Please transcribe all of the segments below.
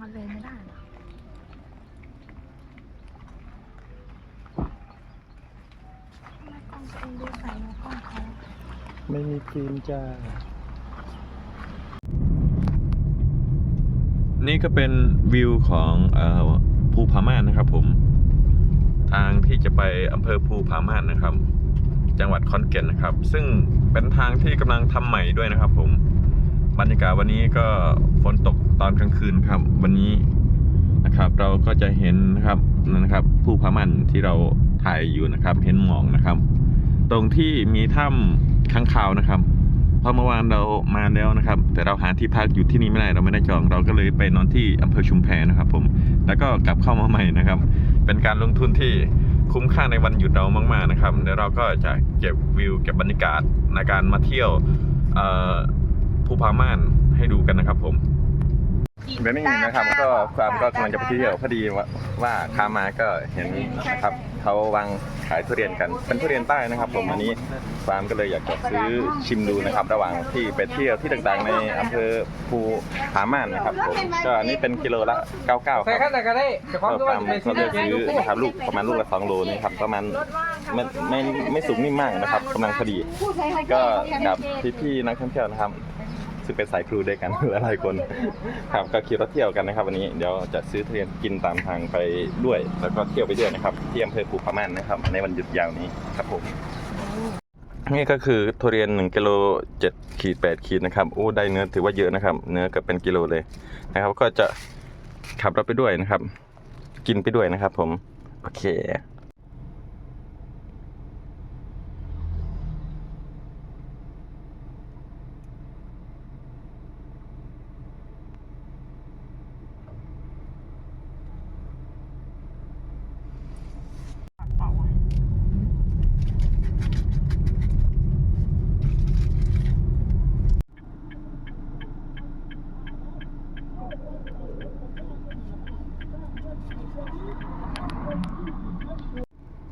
มันเลยไม่ได้หรอทำไมกล้องตัวเองดูใสกว่ากล้องเขาไม่มีฟิล์มจ้า นี่ก็เป็นวิวของเออภูผาม่านนะครับผม ทางที่จะไปอำเภอภูผาม่านนะครับ จังหวัดขอนแก่นนะครับ ซึ่งเป็นทางที่กำลังทำใหม่ด้วยนะครับผม บรรยากาศวันนี้ก็ฝนตกตอนกลางคืนครับ วันนี้นะครับ เราก็จะเห็นนะครับนะครับภูผาม่านที่เราถ่ายอยู่นะครับ เห็นหมองนะครับ ตรงที่มีถ้ำค้างคาวนะครับเพราะเมื่อวานเรามาแล้วนะครับ แต่เราหาที่พักอยู่ที่นี่ไม่ได้เราไม่ได้จอง เราก็เลยไปนอนที่อำเภอชุมแพนะครับ ผมแล้วก็กลับเข้ามาใหม่นะครับ เป็นการลงทุนที่คุ้มค่าในวันหยุดเรามาก ๆนะครับเดี๋ยวเราก็จะเก็บวิวเก็บบรรยากาศในการมาเที่ยว ภูผาม่านให้ดูกันนะครับผมเดี๋ยวนี้นะครับก็ความก็กำลังจะไปเที่ยวพอดีว่าว่าข้ามมาก็เห็นนะครับเขาวางขายทุเรียนกันเป็นทุเรียนใต้นะครับ ผมอันนี้ฟาร์มก็เลยอยากจะซื้อชิมดูนะครับ ระหว่างที่ไปเที่ยวที่ต่างๆ ในอำเภอภูผาม่านนะครับผมก็อันนี้เป็นกิโลละ 99คใส่รับขั้นไหนก็ได้แต่ความก็รู้ตาว่ามจะเป็นเขาสีเลือกซื้อนะครับลูกประมาณลูกละสองโลนี่ครับประมาณไม่ไม่ไม่สูงนิ่มมากนะครับกำลังพอดี ก็กับพี่ๆนักท่องเที่ยวนะครับ ซึ่งเป็นสายครูด้วยกัน หลายคนครับก็ขี่รถเที่ยวกันนะครับ วันนี้เดี๋ยวจะซื้อทุเรียนกินตามทางไปด้วย แล้วก็เที่ยวไปด้วยนะครับที่อำเภอภูผาม่านนะครับ ในวันหยุดยาวนี้ครับผมนี่ก็คือทุเรียน1กิโล7ขีด8ขีดนะครับโอ้ได้เนื้อถือว่าเยอะนะครับ เนื้อก็เป็นกิโลเลยนะครับ ก็จะขับรถไปด้วยนะครับ กินไปด้วยนะครับ ผมโอเค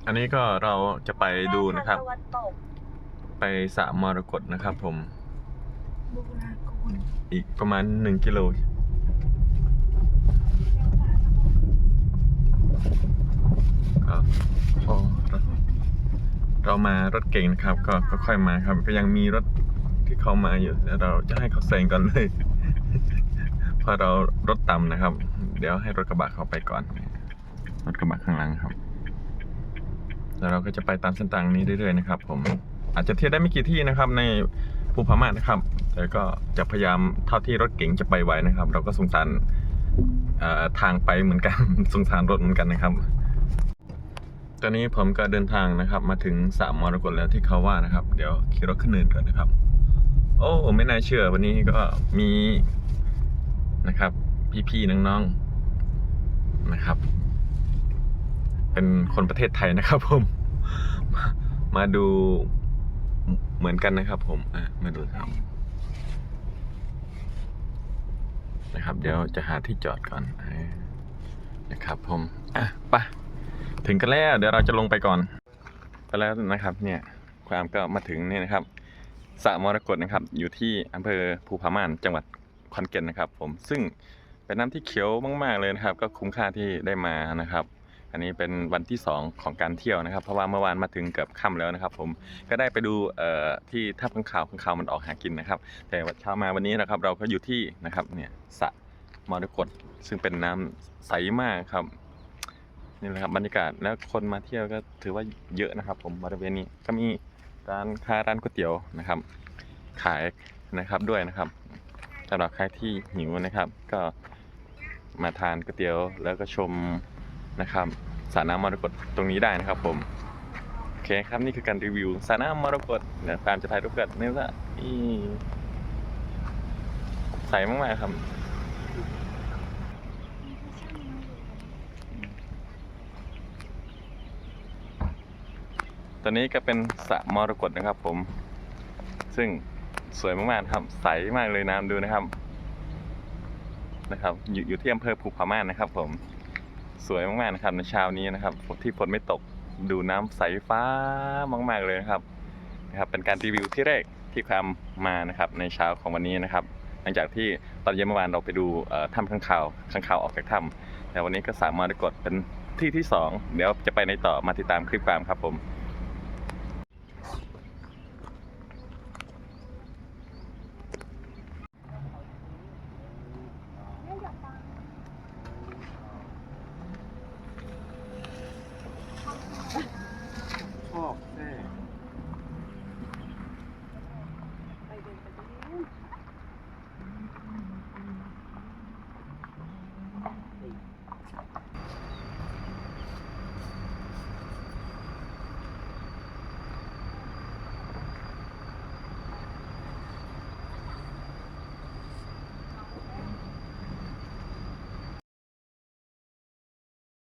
อันนี้ก็เราจะไปดูนะครับตะวันตกไปสระมรกตนะครับ ผมบูรากูลอีกประมาณหนึ่งกิโลก็พอเราเรามารถเก่งนะครับก็ก็ค่อยมาครับ ก็ยังมีรถที่เขามาอยู่เดี๋ยวเราจะให้เขาแซงก่อนเลยเพราะเรารถต่ำนะครับ เดี๋ยวให้รถกระบะเขาไปก่อน รถกระบะข้างหลังครับ แล้วเราก็จะไปตามเส้นทางนี้เรื่อยๆนะครับผมอาจจะเที่ยวได้ไม่กี่ที่นะครับในภูผาม่านนะครับ แต่ก็จะพยายามเท่าที่รถเก๋งจะไปไหวนะครับ เราก็สงสารทางไปเหมือนกันสงสารรถเหมือนกันนะครับ ตอนนี้ผมก็เดินทางนะครับ มาถึงสามมรกตแล้วที่เขาว่านะครับ เดี๋ยวขี่รถขึ้นเนินก่อนนะครับ โอ้ไม่น่าเชื่อวันนี้ก็มีนะครับ พี่ๆน้องๆนะครับ เป็นคนประเทศไทยนะครับผมมามาดูเหมือนกันนะครับ ผมอะมาดูครับ นะครับ เดี๋ยวจะหาที่จอดก่อนนะครับ ผมอะไปถึงกันแล้ว เดี๋ยวเราจะลงไปก่อนไปแล้วนะครับ เนี่ยความก็มาถึงนี่นะครับสระมรกตนะครับ อยู่ที่อำเภอภูผาม่านจังหวัดขอนแก่นนะครับ ผมซึ่งเป็นน้ำที่เขียวมาก ๆ เลยนะครับ ก็คุ้มค่าที่ได้มานะครับ อันนี้เป็นวันที่ 2 ของการเที่ยวนะครับ เพราะว่าเมื่อวานมาถึงเกือบค่ำแล้วนะครับ ผมก็ได้ไปดูที่ทับข้างข่าวข้างข่าวมันออกหากินนะครับ แต่ว่าเช้ามาวันนี้นะครับ เราก็อยู่ที่นะครับเนี่ยสระมรกตซึ่งเป็นน้ำใสมากครับนี่แหละครับบรรยากาศแล้วคนมาเที่ยวก็ถือว่าเยอะนะครับ ผมบริเวณนี้ก็มีร้านค้าร้านก๋วยเตี๋ยวนะครับ ขายนะครับด้วยนะครับสำหรับใครที่หิวนะครับ ก็มาทานก๋วยเตี๋ยวแล้วก็ชมนะครับ สระน้ำมรกตตรงนี้ได้นะครับผมโอเคครับนี่คือการรีวิวสระน้ำมรกตเดี๋ยวตามจะถ่ายรูปกันนี่ละใสมากๆครับตอนนี้ก็เป็นสระมรกตนะครับผม ซึ่งสวยมากๆครับ ใสมากเลยน้ำดูนะครับ นะครับ อยู่อยู่ที่อำเภอภูผาม่านนะครับผม สวยมากๆนะครับในเช้านี้นะครับที่ฝนไม่ตกดูน้ำใสฟ้ามาก ๆเลยนะครับนะครับเป็นการรีวิวที่แรกที่ความมานะครับในเช้าของวันนี้นะครับ หลังจากที่ตอนเย็นเมื่อวานเราไปดูถ้ำข้างคาวข้างคาวออกจากถ้ำแต่วันนี้ก็สามารถกดเป็นที่ที่สองเดี๋ยวจะไปในต่อมาติดตามคลิปความครับผม